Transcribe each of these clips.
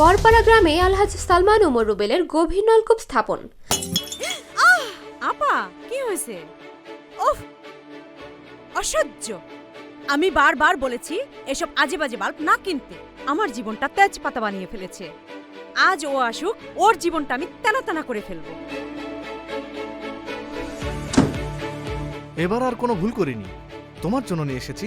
গড়পাড়া গ্রামে আলহাজ সালমান উমর রুবেলের গভীর নলকূপ স্থাপন। আপা কি হয়েছে? ওফ অসহ্য। আমি বারবার বলেছি এসব আজে বাজে বাল্ব না কিনতে। আমার জীবনটা তেজপাতা বানিয়ে ফেলেছে। আজ ও আসুক ওর জীবনটা আমি তেনা তেনা করে ফেলব। এবার আর কোনো ভুল করিনি। তোমার জন্য নিয়ে এসেছি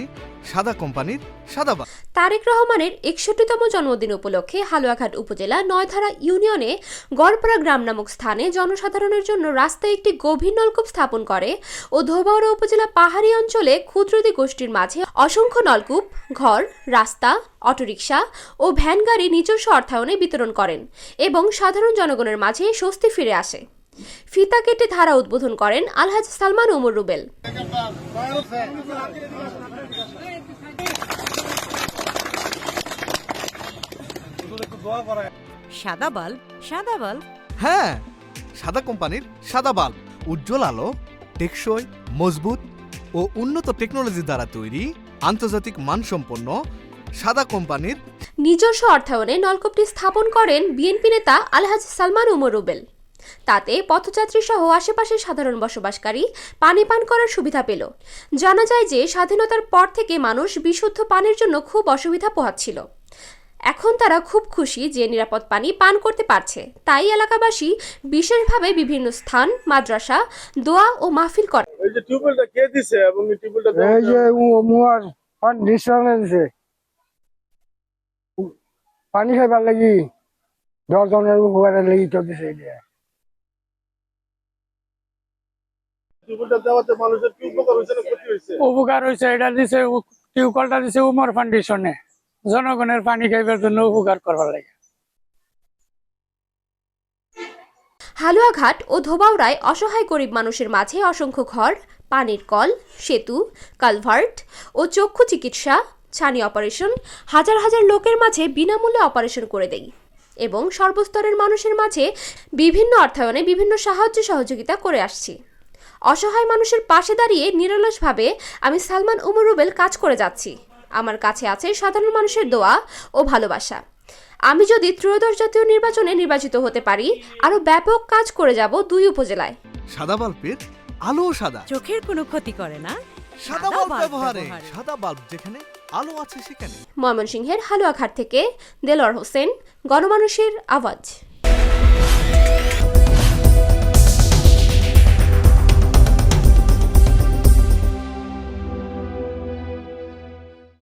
সাদা কোম্পানির সাদা বা তারেক রহমানের একষট্টিতম জন্মদিন উপলক্ষে হালুয়াঘাট উপজেলা নয়ধারা ইউনিয়নে গড়পাড়া গ্রাম নামক স্থানে জনসাধারণের জন্য রাস্তায় একটি গভীর নলকূপ স্থাপন করে ও ধোবাউড়া উপজেলা পাহাড়ি অঞ্চলে ক্ষুদ্রতি গোষ্ঠীর মাঝে অসংখ্য নলকূপ, ঘর, রাস্তা, অটোরিকশা ও ভ্যান গাড়ি নিজস্ব অর্থায়নে বিতরণ করেন এবং সাধারণ জনগণের মাঝে স্বস্তি ফিরে আসে। ফিতা কেটে ধারা উদ্বোধন করেন আলহাজ সালমান ওমর রুবেল। সাদা বাল্ব সাদা বাল্ব। হ্যাঁ সাদা কোম্পানির সাদা বাল্ব। উজ্জ্বল আলো টেকসই মজবুত ও উন্নত টেকনোলজি দ্বারা তৈরি আন্তর্জাতিক মানসম্পন্ন সাদা কোম্পানির নিজস্ব অর্থায়নে নলকূপটি স্থাপন করেন বিএনপি নেতা আলহাজ সালমান উমর রুবেল। তাতে পথযাত্রী সহ আশেপাশের সাধারণ বসবাসকারী পানি পান করার সুবিধা পেল। জানা যায় যে স্বাধীনতার পর থেকে মানুষ বিশুদ্ধ পানির জন্য খুব অসুবিধা পোহাচ্ছিল। এখন তারা খুব খুশি যে নিরাপদ পানি পান করতে পারছে। তাই এলাকাবাসী বিশেষভাবে বিভিন্ন স্থান মাদ্রাসা দোয়া ও মাহফিল করে এই যে টিউবওয়েলটা কে দিছে এবং এই টিউবওয়েলটা এই যে উ- মুয়ার কন্ডিশন দিছে। পানি খাইবার লাগি দশ জনের উপকারের লাগি তো দিছে টিউবওয়েলটা দেওয়াতে মানুষের কি উপকার হয়েছে না ক্ষতি হয়েছে? উপকার হয়েছে এটা দিছে উ- দিছে উমর ফাউন্ডেশনে। জনগণের পানি খাইবার জন্য উপকার করবার লাগে। হালুয়াঘাট ও ধোবাউড়ায় অসহায় গরিব মানুষের মাঝে অসংখ্য ঘর পানির কল সেতু কালভার্ট ও চক্ষু চিকিৎসা ছানি অপারেশন হাজার হাজার লোকের মাঝে বিনামূল্যে অপারেশন করে দেই এবং সর্বস্তরের মানুষের মাঝে বিভিন্ন অর্থায়নে বিভিন্ন সাহায্য সহযোগিতা করে আসছি। অসহায় মানুষের পাশে দাঁড়িয়ে নিরলসভাবে আমি সালমান উমর রুবেল কাজ করে যাচ্ছি। আমার কাছে আছে সাধারণ মানুষের দোয়া ও ভালোবাসা। আমি যদি ত্রয়োদশ জাতীয় নির্বাচনে নির্বাচিত হতে পারি আরও ব্যাপক কাজ করে যাব দুই উপজেলায়। সাদা বাল্বের আলো সাদা। চোখের কোনো ক্ষতি করে না। সাদা বাল্ব ব্যবহারে। সাদা বাল্ব যেখানে আলো আছে সেখানে। ময়মনসিংহের হালুয়াঘাট থেকে দেলোয়ার হোসেন গণমানুষের আওয়াজ।